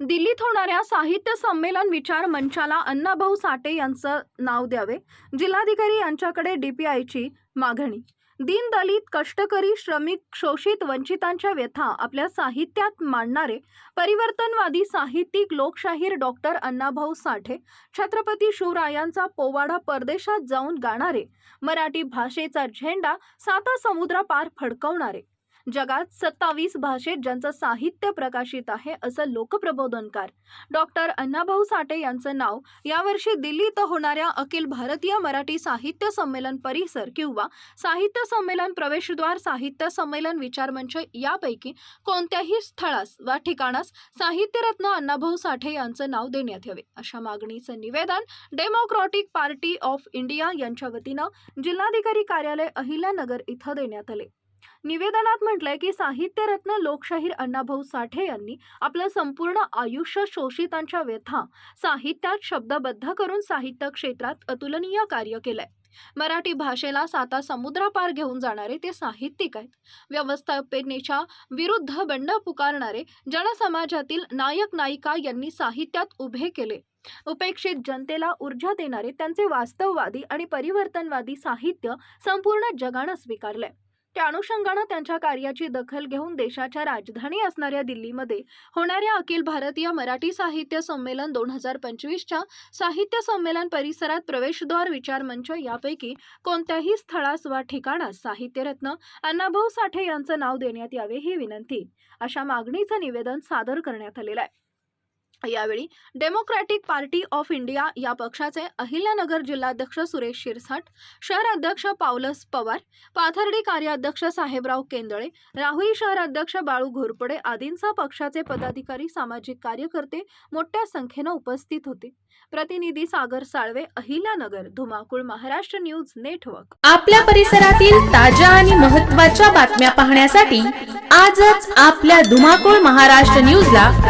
दिल्लीत होणाऱ्या साहित्य संमेलन विचार मंचाला अण्णाभाऊ साठे यांचं नाव द्यावे. जिल्हाधिकारी यांच्याकडे डीपीआयची मागणी. दीनदलित कष्टकरी श्रमिक शोषित वंचितांच्या व्यथा आपल्या साहित्यात मांडणारे परिवर्तनवादी साहित्यिक लोकशाहीर डॉक्टर अण्णाभाऊ साठे छत्रपती शिवरायांचा पोवाडा परदेशात जाऊन गाणारे मराठी भाषेचा झेंडा साता समुद्रापार फडकवणारे. जगात सत्तावीस भाषेत ज्यांचं साहित्य प्रकाशित आहे असं लोकप्रबोधनकार डॉक्टर अण्णाभाऊ साठे यांचं नाव यावर्षी दिल्लीत होणाऱ्या अखिल भारतीय मराठी साहित्य संमेलन परिसर किंवा साहित्य संमेलन प्रवेशद्वार साहित्य संमेलन विचारमंच यापैकी कोणत्याही स्थळास वा ठिकाणास साहित्यरत्न अण्णाभाऊ साठे यांचं नाव देण्यात यावे. अशा मागणीचं निवेदन डेमोक्रॅटिक पार्टी ऑफ इंडिया यांच्या वतीनं जिल्हाधिकारी कार्यालय अहिल्यानगर इथं देण्यात आले. निवेदनात म्हटलंय की साहित्यरत्न लोकशाहीर अण्णाभाऊ साठे यांनी आपलं संपूर्ण आयुष्य शोषितांच्या व्यथा साहित्यात शब्दबद्ध करून साहित्य क्षेत्रात अतुलनीय कार्य केलंय. मराठी भाषेला साता समुद्रापार घेऊन जाणारे ते साहित्यिक आहेत. व्यवस्थापनेच्या विरुद्ध बंड पुकारणारे जनसमाजातील नायक नायिका यांनी साहित्यात उभे केले. उपेक्षित जनतेला ऊर्जा देणारे त्यांचे वास्तववादी आणि परिवर्तनवादी साहित्य संपूर्ण जगानं स्वीकारलंय. त्या अनुषंगानं त्यांच्या कार्याची दखल घेऊन देशाच्या राजधानी असणाऱ्या दिल्लीमध्ये होणाऱ्या अखिल भारतीय मराठी साहित्य संमेलन दोन हजार पंचवीसच्या साहित्य संमेलन परिसरात प्रवेशद्वार विचार मंच यापैकी कोणत्याही स्थळास वा ठिकाणास साहित्यरत्न अण्णाभाऊ साठे यांचं नाव देण्यात यावे ही विनंती. अशा मागणीचं निवेदन सादर करण्यात आलेलं आहे. यावेळी डेमोक्रॅटिक पार्टी ऑफ इंडिया या पक्षाचे अहिल्यानगर जिल्हाध्यक्ष सुरेश शिरसाट शहराध्यक्ष पावलस पवार पाथर्डी कार्याध्यक्ष साहेबराव केंदळे राहुरी शहराध्यक्ष बाळू घोरपडे आदींसह पक्षाचे पदाधिकारी सामाजिक कार्यकर्ते मोठ्या संख्येनं उपस्थित होते. प्रतिनिधी सागर साळवे अहिल्यानगर धुमाकूळ महाराष्ट्र न्यूज नेटवर्क. आपल्या परिसरातील ताज्या आणि महत्त्वाच्या बातम्या पाहण्यासाठी आजच आपल्या धुमाकूळ महाराष्ट्र न्यूजला